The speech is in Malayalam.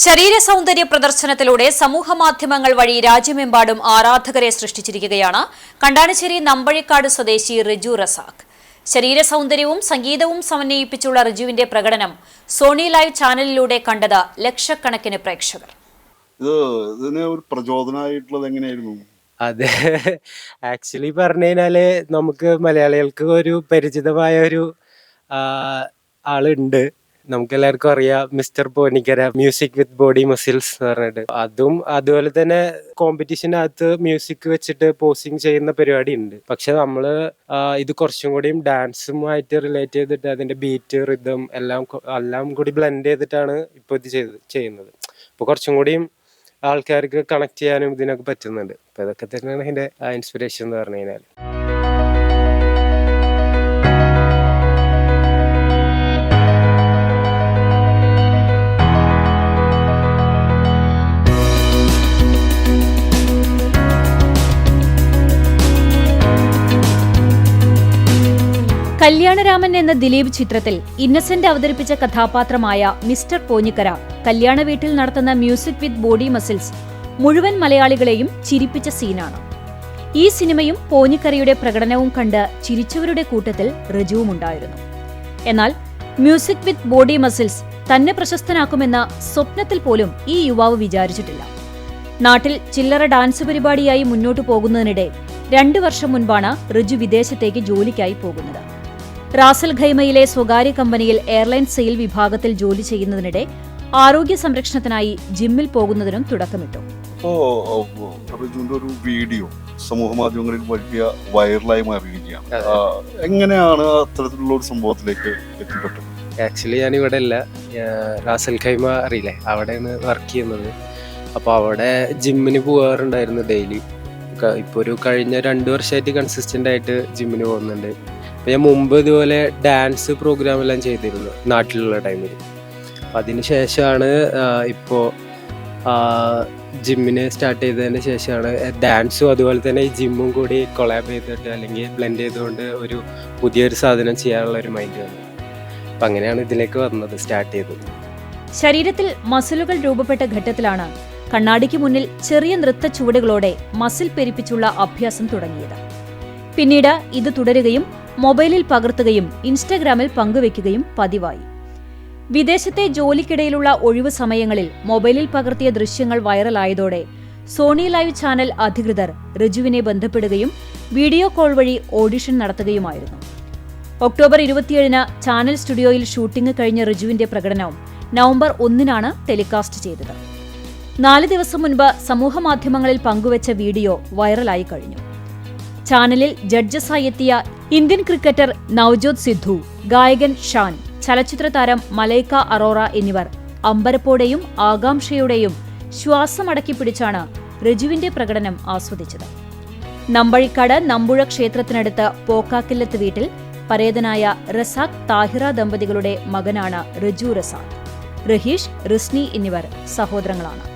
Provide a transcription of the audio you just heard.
ശരീര സൗന്ദര്യ പ്രദർശനത്തിലൂടെ സമൂഹ മാധ്യമങ്ങൾ വഴി രാജ്യമെമ്പാടും ആരാധകരെ സൃഷ്ടിച്ചിരിക്കുകയാണ് കണ്ടാണിശ്ശേരി നമ്പഴിക്കാട് സ്വദേശി റിജു റസാഖ്. ശരീര സൗന്ദര്യവും സംഗീതവും സമന്വയിപ്പിച്ചുള്ള റിജുവിന്റെ പ്രകടനം സോണി ലൈവ് ചാനലിലൂടെ കണ്ടത് ലക്ഷക്കണക്കിന് പ്രേക്ഷകർ. ഇത് ഇതിന് ഒരു പ്രചോദനമായിട്ടുള്ളത് എങ്ങനെയായിരുന്നു? അതെ. ആക്ച്വലി പറഞ്ഞു കഴിഞ്ഞാൽ നമുക്ക് മലയാളികൾക്ക് ഒരു പരിചിതമായ ഒരു ആളുണ്ട്. നമുക്ക് എല്ലാവർക്കും അറിയാം mister Ponikkara music with body muscles എന്ന് പറഞ്ഞിട്ട്. അതും അതുപോലെ തന്നെ കോമ്പറ്റീഷനകത്ത് മ്യൂസിക് വെച്ചിട്ട് പോസിങ് ചെയ്യുന്ന പരിപാടി ഉണ്ട്. പക്ഷെ നമ്മൾ ഇത് കുറച്ചും കൂടിയും ഡാൻസുമായിട്ട് റിലേറ്റ് ചെയ്തിട്ട് അതിന്റെ ബീറ്റ് റിതം എല്ലാം എല്ലാം കൂടി ബ്ലെൻഡ് ചെയ്തിട്ടാണ് ഇപ്പോൾ ഇത് ചെയ്ത് ചെയ്യുന്നത്. അപ്പോൾ കുറച്ചും കൂടിയും ആൾക്കാർക്ക് കണക്ട് ചെയ്യാനും ഇതിനൊക്കെ പറ്റുന്നുണ്ട്. അപ്പൊ ഇതൊക്കെ തന്നെയാണ് അതിന്റെ ഇൻസ്പിറേഷൻ എന്ന് പറഞ്ഞു കഴിഞ്ഞാൽ കല്യാണരാമൻ എന്ന ദിലീപ് ചിത്രത്തിൽ ഇന്നസെന്റ് അവതരിപ്പിച്ച കഥാപാത്രമായ മിസ്റ്റർ പോഞ്ഞിക്കര കല്യാണ വീട്ടിൽ നടത്തുന്ന മ്യൂസിക് വിത്ത് ബോഡി മസിൽസ് മുഴുവൻ മലയാളികളെയും ചിരിപ്പിച്ച സീനാണ്. ഈ സിനിമയും പോഞ്ഞിക്കരയുടെ പ്രകടനവും കണ്ട് ചിരിച്ചവരുടെ കൂട്ടത്തിൽ റജുവുമുണ്ടായിരുന്നു എന്നാൽ മ്യൂസിക് വിത്ത് ബോഡി മസിൽസ് തന്നെ പ്രശസ്തനാക്കുമെന്ന സ്വപ്നത്തിൽ പോലും ഈ യുവാവ് വിചാരിച്ചിട്ടില്ല. നാട്ടിൽ ചില്ലറ ഡാൻസ് പരിപാടിയായി മുന്നോട്ടു പോകുന്നതിനിടെ രണ്ടു വർഷം മുൻപാണ് റിജു വിദേശത്തേക്ക് ജോലിക്കായി പോകുന്നത്. റാസൽ ഖൈമയിലെ സ്വകാര്യ കമ്പനിയിൽ എയർലൈൻ സെയിൽ വിഭാഗത്തിൽ ജോലി ചെയ്യുന്നതിനിടെ ആരോഗ്യ സംരക്ഷണത്തിനായി ജിമ്മിൽ പോകുന്നതിനും തുടക്കമിട്ടു. ഒരു വീഡിയോ സമൂഹ മാധ്യമങ്ങളിൽ വലിയ വൈറലായി മാറിയിരിക്കുകയാണ്. എങ്ങനെയാണ് അത്തരത്തിലുള്ള ഒരു സംഭവത്തിലേക്ക് എത്തിപ്പെട്ടത്? ആക്ച്വലി ഞാൻ ഇവിടെ അല്ല റാസൽ ഖൈമ അറിയില്ലേ? അവിടെയാണ് വർക്ക് ചെയ്യുന്നത്. അപ്പോൾ അവിടെ ജിമ്മിന് പോകാറുണ്ടായിരുന്നു ഡെയിലി. ഇപ്പോൾ ഒരു കഴിഞ്ഞ രണ്ട് വർഷമായിട്ട് കൺസിസ്റ്റന്റ് ആയിട്ട് ജിമ്മിന് പോകുന്നുണ്ട്. ഞാൻ മുമ്പ് ഇതുപോലെ ഡാൻസ് പ്രോഗ്രാം എല്ലാം ചെയ്തിരുന്നു നാട്ടിലുള്ള ടൈമിൽ അപ്പം അതിന് ശേഷമാണ് ഇപ്പോൾ ജിമ്മിന് സ്റ്റാർട്ട് ചെയ്തതിന് ശേഷമാണ് ഡാൻസും അതുപോലെ തന്നെ ഈ ജിമ്മും കൂടി കൊളാബ് ചെയ്തിട്ട് അല്ലെങ്കിൽ ബ്ലെൻഡ് ചെയ്തുകൊണ്ട് ഒരു പുതിയൊരു സാധനം ചെയ്യാനുള്ള ഒരു മൈൻഡ് വന്നു. അപ്പം അങ്ങനെയാണ് ഇതിലേക്ക് വന്നത് സ്റ്റാർട്ട് ചെയ്തത്. ശരീരത്തിൽ മസിലുകൾ രൂപപ്പെട്ട ഘട്ടത്തിലാണ് കണ്ണാടിക്ക് മുന്നിൽ ചെറിയ നൃത്ത ചുവടുകളോടെ മസിൽ പെരിപ്പിച്ചുള്ള അഭ്യാസം തുടങ്ങിയത്. പിന്നീട് ഇത് തുടരുകയും മൊബൈലിൽ പകർത്തുകയും ഇൻസ്റ്റഗ്രാമിൽ പങ്കുവെക്കുകയും പതിവായി. വിദേശത്തെ ജോലിക്കിടയിലുള്ള ഒഴിവു സമയങ്ങളിൽ മൊബൈലിൽ പകർത്തിയ ദൃശ്യങ്ങൾ വൈറലായതോടെ സോണി ലൈവ് ചാനൽ അധികൃതർ റിജുവിനെ ബന്ധപ്പെടുകയും വീഡിയോ കോൾ വഴി ഓഡിഷൻ നടത്തുകയുമായിരുന്നു. ഒക്ടോബർ ഇരുപത്തിയേഴിന് ചാനൽ സ്റ്റുഡിയോയിൽ ഷൂട്ടിംഗ് കഴിഞ്ഞ റിജുവിന്റെ പ്രകടനവും നവംബർ ഒന്നിനാണ് ടെലികാസ്റ്റ് ചെയ്തത്. നാല് ദിവസം മുൻപ് സമൂഹമാധ്യമങ്ങളിൽ പങ്കുവച്ച വീഡിയോ വൈറലായി കഴിഞ്ഞു. ചാനലിൽ ജഡ്ജസായി എത്തിയ ഇന്ത്യൻ ക്രിക്കറ്റർ നവ്ജോത് സിദ്ധു ഗായകൻ ഷാൻ ചലച്ചിത്ര താരം മലൈക്ക അറോറ എന്നിവർ അമ്പരപ്പോടെയും ആകാംക്ഷയോടെയും ശ്വാസമടക്കി പിടിച്ചാണ് റിജുവിന്റെ പ്രകടനം ആസ്വദിച്ചത്. നമ്പഴിക്കാട് നമ്പുഴ ക്ഷേത്രത്തിനടുത്ത് പോക്കാക്കില്ലത്ത് വീട്ടിൽ പരേതനായ റസാഖ് താഹിറ ദമ്പതികളുടെ മകനാണ് റിജു റസാഖ്. റഹീഷ് റിസ്നി എന്നിവർ സഹോദരങ്ങളാണ്.